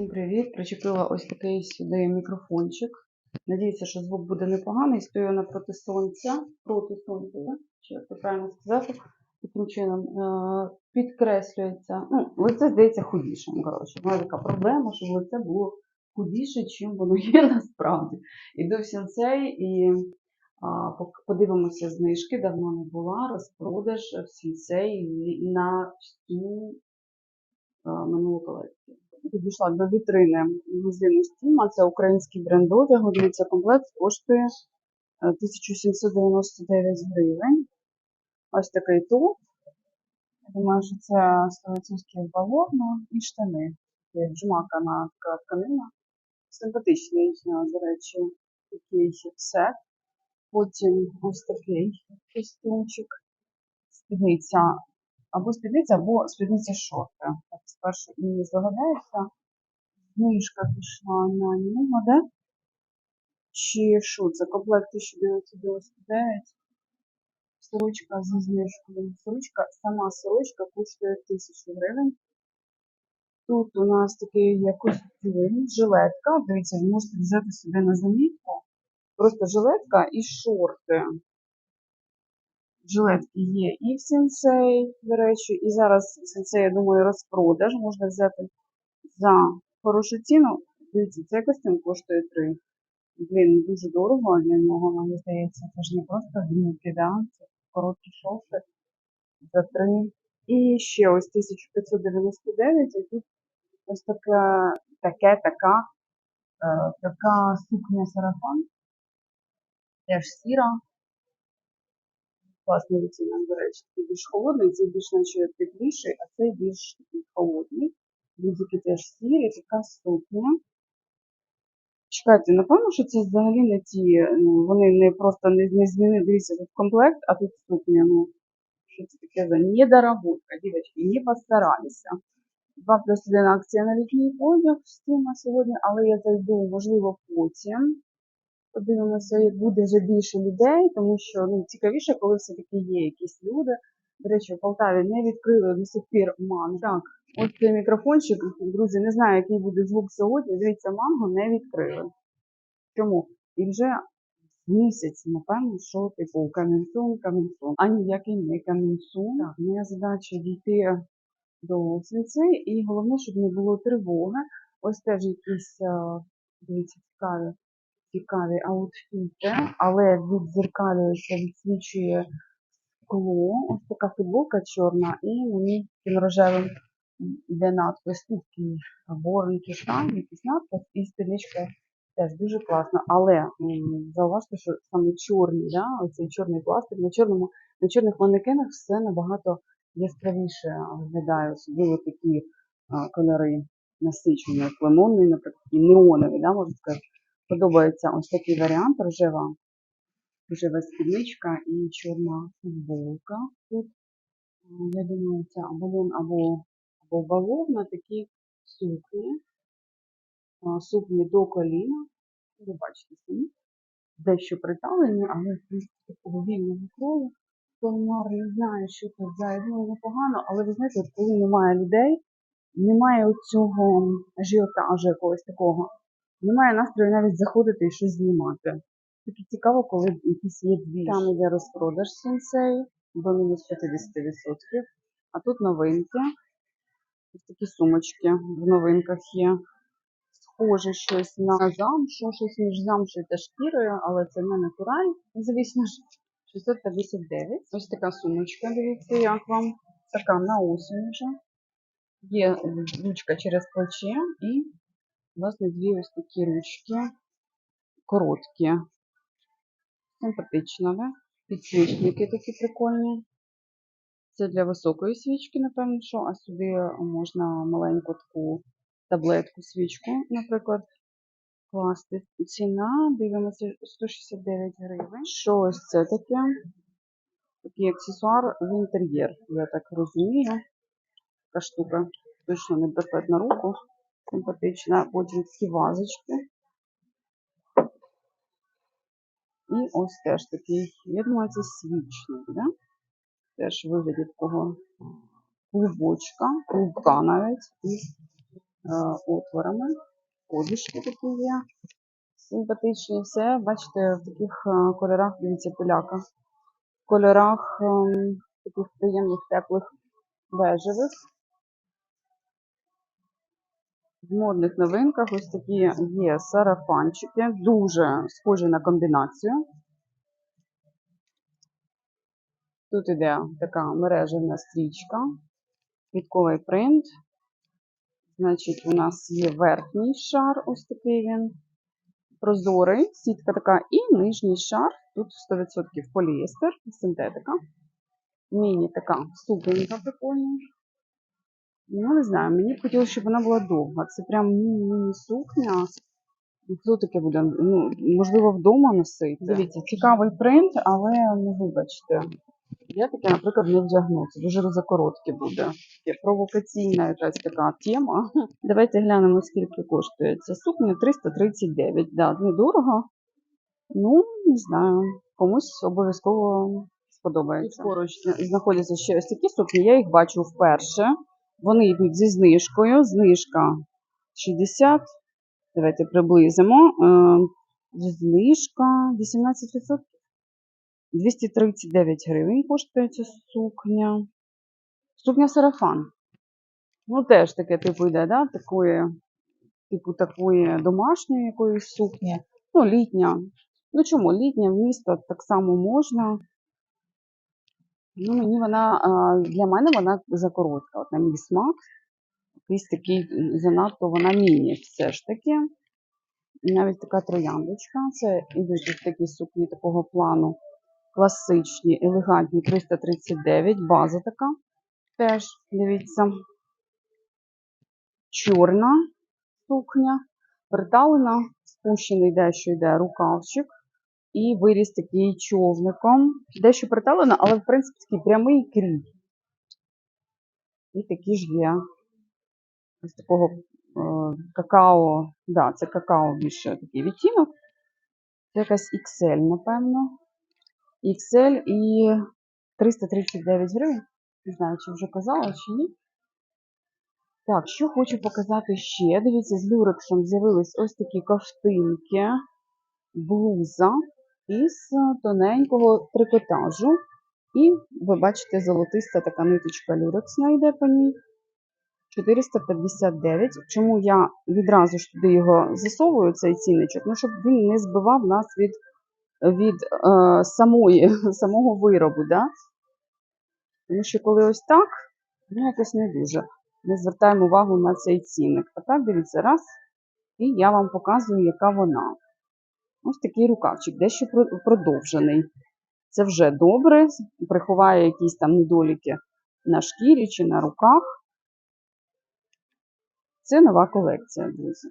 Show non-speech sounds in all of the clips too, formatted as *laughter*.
Всім привіт! Причепила ось такий сюди мікрофончик. Надіюся, що звук буде непоганий. Стою напроти сонця, проти сонця, так? чи як це правильно сказати, таким чином е, підкреслюється. Ну, лице здається худішим. Коротше, мене така проблема, щоб лице було худіше, чим воно є *laughs* насправді. Іду в сенсей і а, подивимося знижки. Давно не була. Розпродаж в сенсей на всю е, минулу колекцію. Підійшла до вітрини магазину Стіма. Це український бренд одягу. Дивіться, комплект коштує е, 1799 гривень. Ось такий топ. Я думаю, що це 100% бавовна і штани. Є джмакана така тканина. Симпатичний, е, до речі, такий сет. Потім ось такий костюмчик. Спідниця або спідниця, або спідниця шорти. Так, спершу і не здогадаюся. Книжка пішла на нього, де? Чи що? Це комплект 1999. Сорочка зі знижкою. Сорочка, сама сорочка коштує 1000 гривень. Тут у нас такий костюм, жилетка. Дивіться, ви можете взяти собі на замітку. Просто жилетка і шорти. Жилетки є і в сенсей, до речі, і зараз сенсей, я думаю, розпродаж. Можна взяти за хорошу ціну. Дивіться, цей костюм коштує 3. Блін, дуже дорого для нього, мені здається, це ж не просто брюки, да? Це короткі шорти за 3. І ще ось 1599, і тут ось таке, таке така, е, така сукня сарафан. Теж сіра. Класний відтінок, до речі, такий більш холодний, цей більш наче тепліший, а цей більш холодний. Будь-які теж сірі, така сукня. Чекайте, напевно, що це взагалі не ті, ну, вони не просто не, не змінили, дивіться, тут комплект, а тут сукня. Ну, що це таке за недоработка, дівчатки, не постаралися. 2 плюс 1 акція на літній одяг в Стіма сьогодні, але я зайду, можливо, потім. Подивимося, як буде вже більше людей, тому що ну, цікавіше, коли все-таки є якісь люди. До речі, в Полтаві не відкрили до сих пір манго. Так, ось цей мікрофончик, друзі, не знаю, який буде звук сьогодні. Дивіться, манго не відкрили. Чому? І вже місяць, напевно, що типу камінсун, камінсун, а ніякий не камінсун. Так, моя задача дійти до сенси, і головне, щоб не було тривоги. Ось теж якісь, е, дивіться, цікаві цікаві аутфіти, але відзеркалюється, відсвічує скло. Ось така футболка чорна, і на ній таким рожевим йде надпис. Тут такий боровенький штан, якийсь надпис, і спідничка теж дуже класна. Але зауважте, що саме чорний, да, оцей чорний пластик, на чорному, на чорних манекенах все набагато яскравіше виглядає, особливо такі а, кольори насичені, як лимонний, наприклад, і неоновий, да, можна сказати. Подобається ось такий варіант рожева, рожева спідничка і чорна футболка. Тут, я думаю, це або або, або бавовна, такі сукні. Сукні до коліна. Ви бачите самі. Дещо приталені, але в принципі такого вільного крою. Тонмар не знаю, що тут за думаю, непогано, але ви знаєте, коли немає людей, немає цього ажіотажу якогось такого. Немає настрою навіть заходити і щось знімати. Таке цікаво, коли якісь є дві. Там іде розпродаж сенсей до мінус 50%. А тут новинки. Ось такі сумочки в новинках є. Схоже щось на замшу, щось між замшою та шкірою, але це не натураль, звісно ж. 659. Ось така сумочка, дивіться, як вам. Така на осінь вже. Є ручка через плече і Власне, дві ось такі ручки короткі. Симпатично, да? Підсвічники такі прикольні. Це для високої свічки, напевно, що, а сюди можна маленьку таку таблетку, свічку, наприклад, класти. Ціна, дивимося, 169 гривень. Що ось це таке? Такий аксесуар в інтер'єр, я так розумію. Така штука точно не браслет на руку. Симпатична. Потім такі вазочки. І ось теж такий, я думаю, це свічник, да? Теж вигляді такого клубочка, клубка навіть із отворами. Подушки такі є. Симпатичні. Все, бачите, в таких е, кольорах, дивіться, поляка. В кольорах ем, таких приємних, теплих бежевих. В модних новинках ось такі є сарафанчики, дуже схожі на комбінацію. Тут іде така мережевна стрічка, квітковий принт. Значить, у нас є верхній шар, ось такий він, прозорий, сітка така, і нижній шар, тут 100% поліестер, синтетика. Міні така суконька прикольна. Ну, не знаю, мені б хотілося, щоб вона була довга. Це прям міні-сукня. Ну, Хто таке буде? Ну, можливо, вдома носити. Дивіться, цікавий принт, але ну вибачте. Я таке, наприклад, не вдягну. Це дуже закоротке буде. Таке провокаційна якась така тема. *laughs* Давайте глянемо, скільки коштує ця сукня. 339. Да, недорого. Ну, не знаю. Комусь обов'язково сподобається. Поруч знаходяться ще ось такі сукні. Я їх бачу вперше. Вони йдуть зі знижкою. Знижка 60. Давайте приблизимо. Е, Знижка 18%. 239 гривень коштує ця сукня. Сукня сарафан. Ну, теж таке, типу, йде, да? Такої, типу такої домашньої якоїсь сукні. Ну, літня. Ну чому? Літня в місто так само можна. Ну, мені вона, для мене вона закоротка. От на мій смак. Якийсь такий занадто вона міні все ж таки. Навіть така трояндочка. Це ідуть такі сукні такого плану. Класичні, елегантні 339, база така. Теж, дивіться, чорна сукня, приталена, спущений дещо йде рукавчик. І виріс такий човником. Дещо приталено, але в принципі такий прямий крій. І такі ж є ось такого е, какао. Да, це какао більше такий відтінок. Це якась XL, напевно. XL і 339 гривень. Не знаю, чи вже казала, чи ні. Так, що хочу показати ще. Дивіться, з люрексом з'явились ось такі ковтинки, блуза із тоненького трикотажу. І ви бачите, золотиста така ниточка люрексна йде по ній. 459. Чому я відразу ж туди його засовую, цей цінничок? Ну, щоб він не збивав нас від від е, самої, *laughs* самого виробу. Да? Тому що коли ось так, ну якось не дуже. Ми звертаємо увагу на цей цінник. А так, дивіться, раз, і я вам показую, яка вона. Ось такий рукавчик, дещо продовжений. Це вже добре, приховає якісь там недоліки на шкірі чи на руках. Це нова колекція, друзі.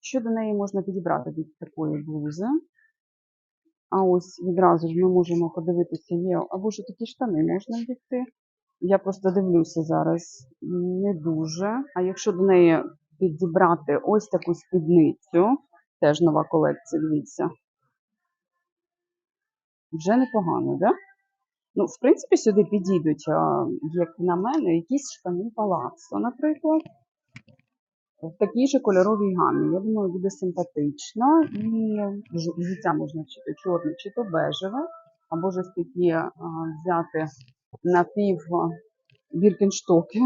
Що до неї можна підібрати від такої блузи? А ось відразу ж ми можемо подивитися, є або ж такі штани можна вдягти. Я просто дивлюся зараз не дуже. А якщо до неї підібрати ось таку спідницю, теж нова колекція, дивіться. Вже непогано? Да? Ну, в принципі, сюди підійдуть, як на мене, якісь штани палаццо, наприклад в такій же кольоровій гамі. Я думаю, буде симпатично. І взуття можна чи то чорне, чи то бежеве, або ж такі взяти напів біркенштоки.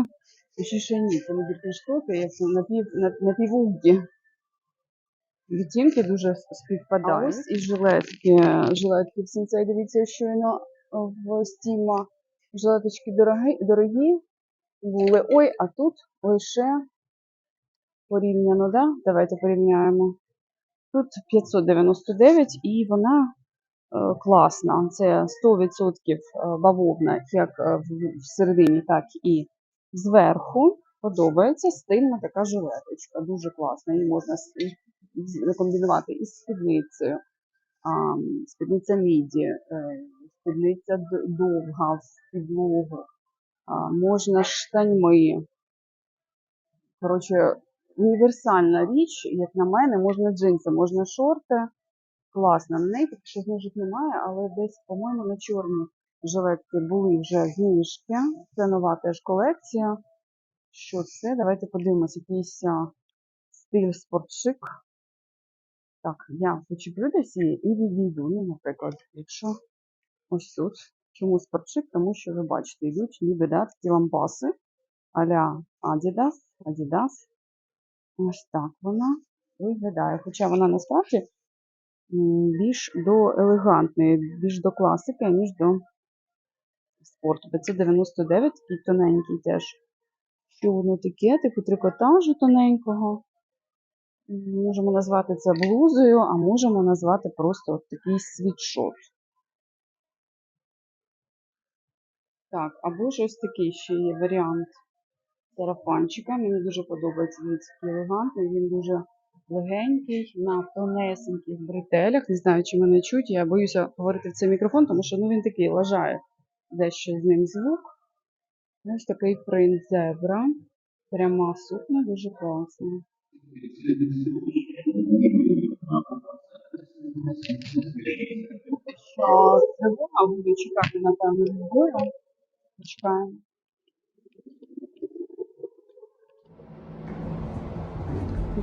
Чи ні, це не біркенштоки, як напів, напівугі. Відтінки дуже співпадають. Ось і жилетки. Жилетки в сенсей, дивіться, щойно в стіма жилеточки дорогі, дорогі були. Ой, а тут лише порівняно, да? Давайте порівняємо. Тут 599 і вона е, класна. Це 100% е, бавовна, як е, всередині, так і зверху. Подобається стильна така жилеточка. Дуже класна. Її можна комбінувати із спідницею. Спідниця міді, е, спідниця довга в підлогу. Можна штаньми. Коротше, універсальна річ, як на мене, можна джинси, можна шорти. Класно. На неї поки що знижок немає, але десь, по-моєму, на чорні жилетки були вже знижки. Це нова теж колекція. що це? Давайте подивимося. Якийсь стиль спортшик. Так, я почеплю десь і відійду. Ну, наприклад, якщо ось тут. Чому спортшик? Тому що ви бачите, йдуть ніби да, лампаси а-ля Adidas, Adidas. Ось так вона виглядає. Хоча вона насправді більш до елегантної, більш до класики, ніж до спорту. 599, такий тоненький теж. Що воно таке, типу трикотажу тоненького. Можемо назвати це блузою, а можемо назвати просто от такий світшот. Так, або ж ось такий ще є варіант сарафанчика. Мені дуже подобається він такий елегантний, він дуже легенький, на тонесеньких бретелях. Не знаю, чи мене чуть. Я боюся говорити в цей мікрофон, тому що ну, він такий лажає дещо з ним звук. Ось такий принт зебра. Пряма сукня, дуже класна. Що тривога буде чекати, напевно, відбою. Почекаємо.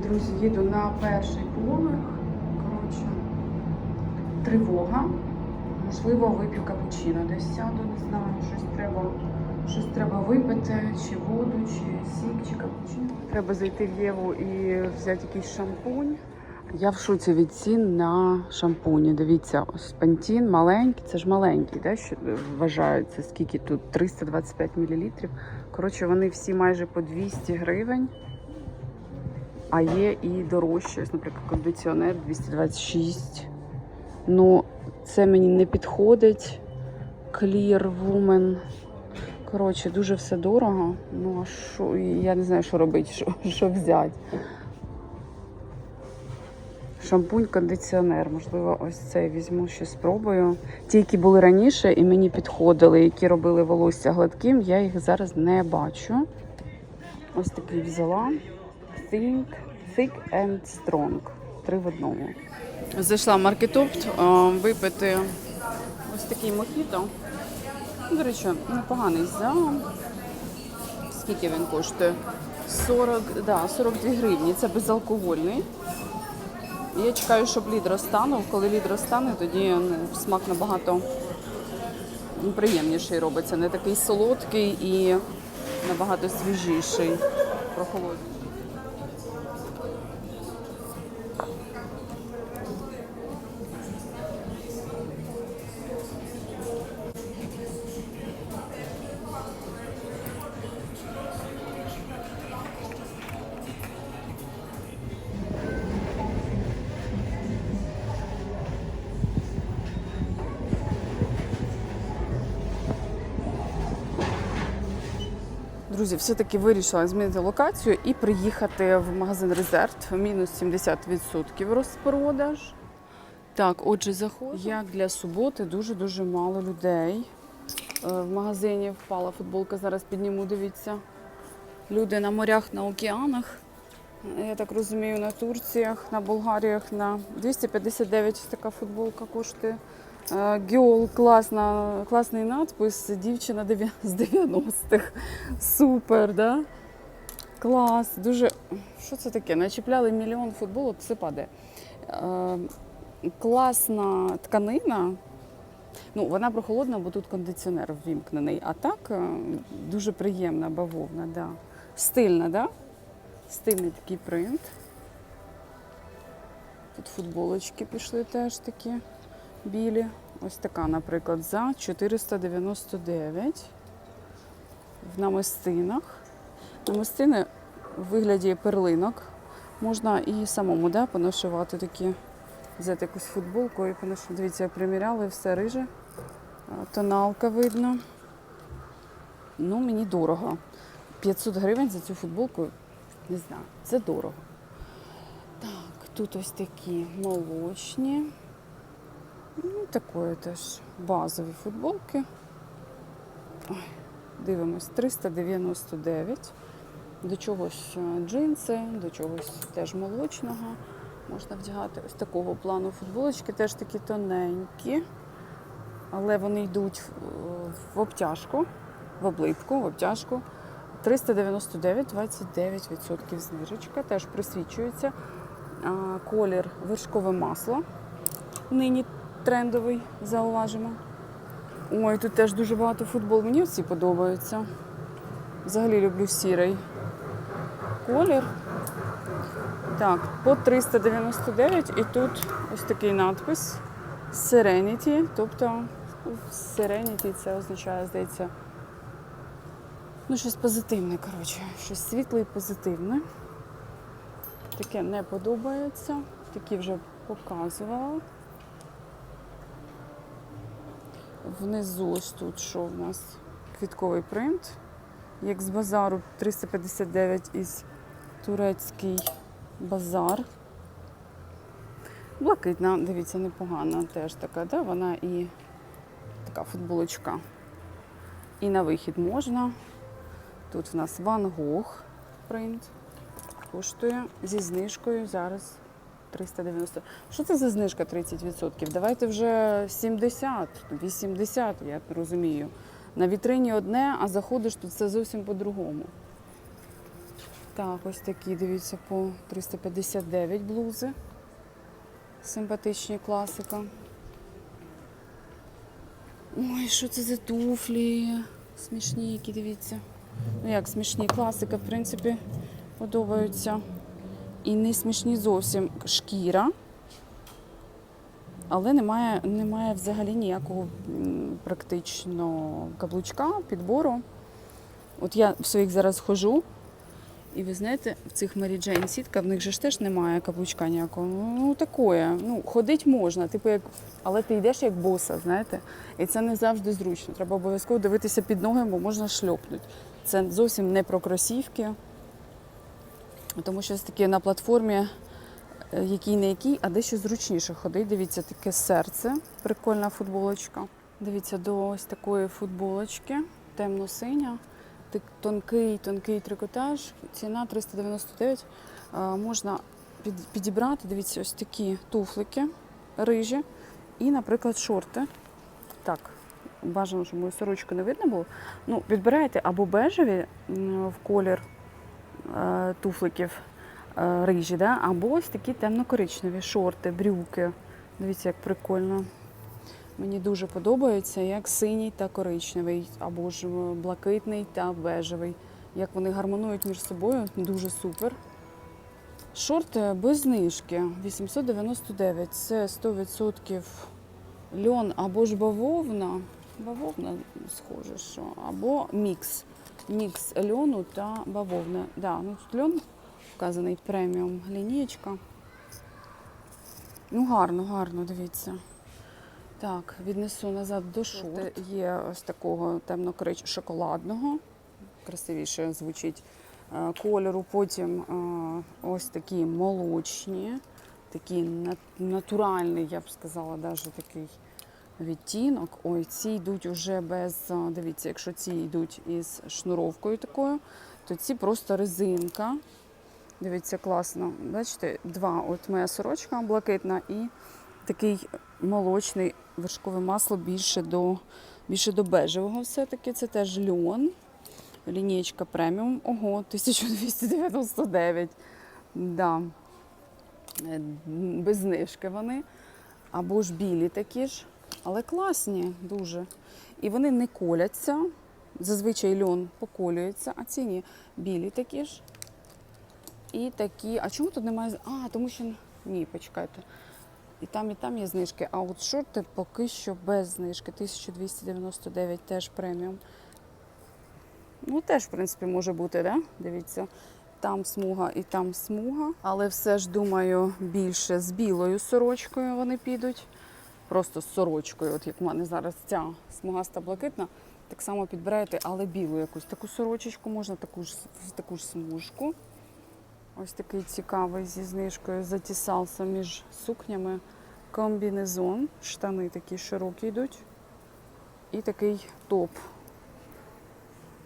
Друзі, їду на перший поверх. Коротше, тривога. Можливо, вип'ю капучино. Десь сяду, не знаю, щось треба, щось треба випити, чи воду, чи сік, чи капучино. Треба зайти в Єву і взяти якийсь шампунь. Я в шоці від цін на шампуні. Дивіться, ось пантін маленький, це ж маленький, да, що вважається, скільки тут 325 мл. Коротше, вони всі майже по 200 гривень. А є і дорожче, ось, наприклад, кондиціонер 226. Ну, це мені не підходить. Clear Woman. Коротше, дуже все дорого. Ну, а що, я не знаю, що робити, що, що взяти. Шампунь, кондиціонер. Можливо, ось цей візьму ще спробую. Ті, які були раніше і мені підходили, які робили волосся гладким, я їх зараз не бачу. Ось такий взяла. Think, Thick and Strong. Три в одному. Зайшла в маркетопт випити ось такий мохіто. До речі, непоганий за. Скільки він коштує? 40, да, 42 гривні. Це безалкогольний. Я чекаю, щоб лід розтанув. Коли лід розтане, тоді ну, смак набагато приємніший робиться. Не такий солодкий і набагато свіжіший, прохолодний. Друзі, все-таки вирішила змінити локацію і приїхати в магазин Резерв. Мінус 70% розпродаж. Так, отже, заходжу. Як для суботи дуже-дуже мало людей. Е, В магазині впала футболка, зараз підніму, дивіться. Люди на морях, на океанах. Я так розумію, на Турціях, на Болгаріях на 259 така футболка коштує. Е, класна, класний надпис. Дівчина з 90-х. Супер, да? Клас. Дуже. Що це таке? Начіпляли мільйон футболок, все падає. Е, класна тканина. Ну, вона прохолодна, бо тут кондиціонер ввімкнений. А так е, дуже приємна бавовна, да. Стильна, да? Стильний такий принт. Тут футболочки пішли теж такі білі. Ось така, наприклад, за 499 в намистинах. Намистини в вигляді перлинок. Можна і самому да, понашивати такі, взяти якусь футболку і понашивати. Дивіться, я приміряла і все риже. Тоналка видно. Ну, мені дорого. 500 гривень за цю футболку, не знаю, це дорого. Так, тут ось такі молочні. Ну, такої теж базові футболки. Дивимось, 399. До чогось е, джинси, до чогось теж молочного. Можна вдягати ось такого плану футболочки, теж такі тоненькі, але вони йдуть в обтяжку, в облипку, в обтяжку. 399, 29% знижечка. Теж присвічується. Колір вершкове масло. Нині трендовий, зауважимо. Ой, тут теж дуже багато футбол. Мені всі подобаються. Взагалі люблю сірий колір. Так, по 399 і тут ось такий надпис Serenity. Тобто Serenity це означає, здається, ну, щось позитивне, коротше, щось світле і позитивне. Таке не подобається. Такі вже показувала. Внизу ось тут що в нас квітковий принт. Як з базару 359 із турецький базар. Блакитна, дивіться, непогана теж така, да? вона і така футболочка. І на вихід можна. Тут в нас Ван Гог принт. Коштує зі знижкою зараз 390. Що це за знижка 30%? Давайте вже 70, 80, я розумію. На вітрині одне, а заходиш тут це зовсім по-другому. Так, ось такі, дивіться, по 359 блузи. Симпатичні класика. Ой, що це за туфлі? Смішні, які дивіться. Ну як смішні, класика, в принципі, подобаються. І не смішні зовсім шкіра. Але немає, немає взагалі ніякого практично каблучка, підбору. От я в своїх зараз хожу, і ви знаєте, в цих Mary Jane сітка, в них же ж теж немає каблучка ніякого. Ну, такое. Ну, ходить можна, типу, як... але ти йдеш як боса, знаєте, і це не завжди зручно. Треба обов'язково дивитися під ноги, бо можна шльопнути. Це зовсім не про кросівки, тому що таке на платформі е, який не який, а дещо зручніше ходить. Дивіться, таке серце, прикольна футболочка. Дивіться, до ось такої футболочки, темно-синя, тонкий, тонкий трикотаж, ціна 399. Е, Можна під- підібрати, дивіться, ось такі туфлики рижі і, наприклад, шорти. Так, бажано, щоб мою сорочку не видно було. Ну, підбирайте або бежеві в колір туфликів е, рижі, да? або ось такі темно-коричневі шорти, брюки. Дивіться, як прикольно. Мені дуже подобається, як синій та коричневий, або ж е, блакитний та бежевий. Як вони гармонують між собою, дуже супер. Шорти без знижки 899. Це 100% льон або ж бавовна. Бавовна, схоже, що, або мікс. Мікс льону та бавовни. Да, ну тут льон вказаний преміум лінієчка. Ну, гарно, гарно, дивіться. Так, віднесу назад до шорт. Є ось такого темно шоколадного, красивіше звучить е, кольору. Потім е, ось такі молочні, такі натуральний, я б сказала, навіть такий відтінок. Ой, ці йдуть уже без. е, Дивіться, якщо ці йдуть із шнуровкою такою, то ці просто резинка. Дивіться, класно. Бачите, два. От моя сорочка блакитна і такий молочний вершкове масло більше до, більше до бежевого все-таки. Це теж льон. Лінієчка преміум. Ого, 1299. Да. Е, Без знижки вони. Або ж білі такі ж, але класні дуже. І вони не коляться. Зазвичай льон поколюється, а ці ні. Білі такі ж. І такі. А чому тут немає? А, тому що. Ні, почекайте. І там, і там є знижки. А от шорти поки що без знижки. 1299 теж преміум. Ну, теж, в принципі, може бути, да? Дивіться. Там смуга і там смуга. Але все ж, думаю, більше з білою сорочкою вони підуть. Просто з сорочкою, от як в мене зараз ця смугаста блакитна. Так само підбираєте, але білу якусь таку сорочечку, можна таку ж, таку ж смужку. Ось такий цікавий зі знижкою затісався між сукнями. Комбінезон, штани такі широкі йдуть. І такий топ.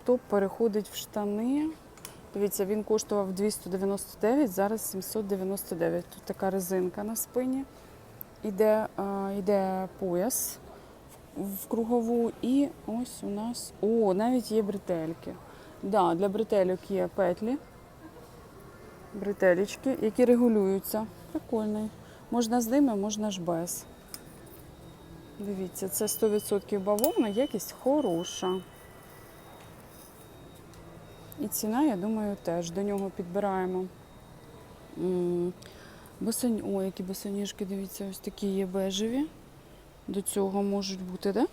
Топ переходить в штани. Дивіться, він коштував 299, зараз 799. Тут така резинка на спині. Іде, е, іде пояс в- кругову. І ось у нас. О, навіть є бретельки. Да, для бретелюк є петлі. Бретелечки, які регулюються. Прикольний. Можна з ними, можна ж без. Дивіться, це 100% бавовна, якість хороша. І ціна, я думаю, теж до нього підбираємо. М, О, які босоніжки, дивіться, ось такі є бежеві. До цього можуть бути, да?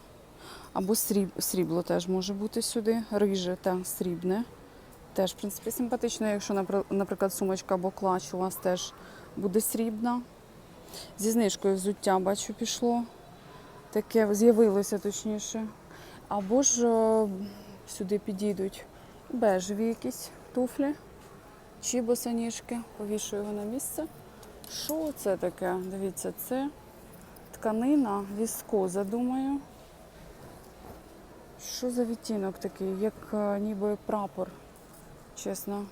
Або сріб... срібло теж може бути сюди. Риже та срібне. Теж, в принципі, симпатично, якщо, наприклад, сумочка або клач у вас теж буде срібна. Зі знижкою взуття, бачу, пішло. Таке з'явилося точніше. Або ж е, сюди підійдуть бежеві якісь туфлі чи босоніжки. Повішую його на місце. Що це таке? Дивіться, це тканина віскоза, думаю. Що за відтінок такий, як е, ніби прапор, чесно.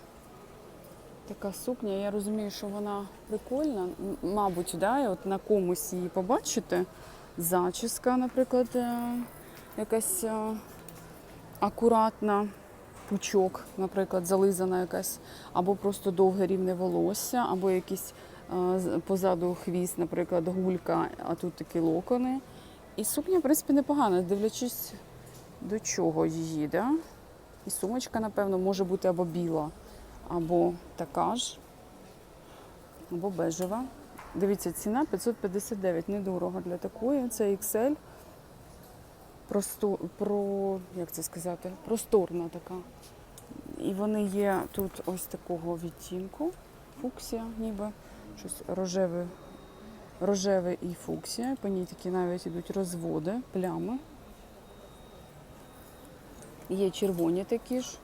Така сукня. Я розумію, що вона прикольна. Мабуть, да, от на комусь її побачите. Зачіска, наприклад, е, якась е, акуратна, пучок, наприклад, зализана якась, або просто довге рівне волосся, або якийсь з- позаду хвіст, наприклад, гулька, а тут такі локони. І сукня, в принципі, непогана, дивлячись до чого її, да? І сумочка, напевно, може бути або біла, або така ж, або бежева. Дивіться, ціна 559, недорого для такої. Це XL. Просто, про, як це сказати, просторна така. І вони є тут ось такого відтінку. Фуксія, ніби щось рожеве, рожеве і фуксія. По ній такі навіть ідуть розводи, плями. Є червоні такі ж.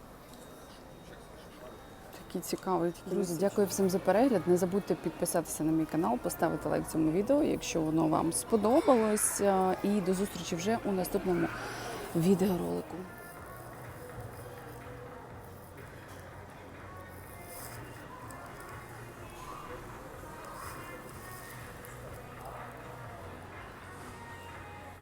Такі цікаві. Такі Друзі, дякую всім за перегляд. Не забудьте підписатися на мій канал, поставити лайк цьому відео, якщо воно вам сподобалось. І до зустрічі вже у наступному відеоролику.